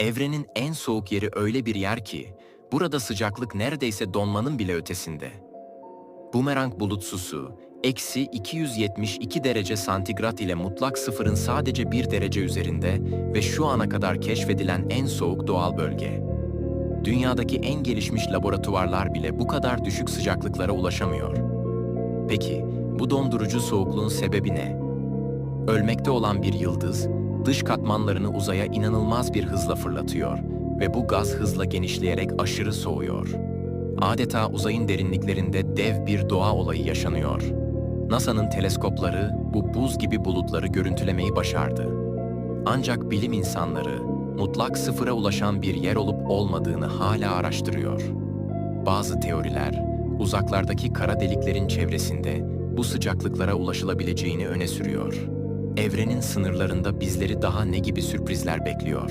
Evrenin en soğuk yeri öyle bir yer ki, burada sıcaklık neredeyse donmanın bile ötesinde. Bumerang bulutsusu, eksi 272 derece santigrat ile mutlak sıfırın sadece bir derece üzerinde ve şu ana kadar keşfedilen en soğuk doğal bölge. Dünyadaki en gelişmiş laboratuvarlar bile bu kadar düşük sıcaklıklara ulaşamıyor. Peki, bu dondurucu soğukluğun sebebi ne? Ölmekte olan bir yıldız, dış katmanlarını uzaya inanılmaz bir hızla fırlatıyor ve bu gaz hızla genişleyerek aşırı soğuyor. Adeta uzayın derinliklerinde dev bir doğa olayı yaşanıyor. NASA'nın teleskopları bu buz gibi bulutları görüntülemeyi başardı. Ancak bilim insanları mutlak sıfıra ulaşan bir yer olup olmadığını hala araştırıyor. Bazı teoriler uzaklardaki kara deliklerin çevresinde bu sıcaklıklara ulaşılabileceğini öne sürüyor. Evrenin sınırlarında bizleri daha ne gibi sürprizler bekliyor?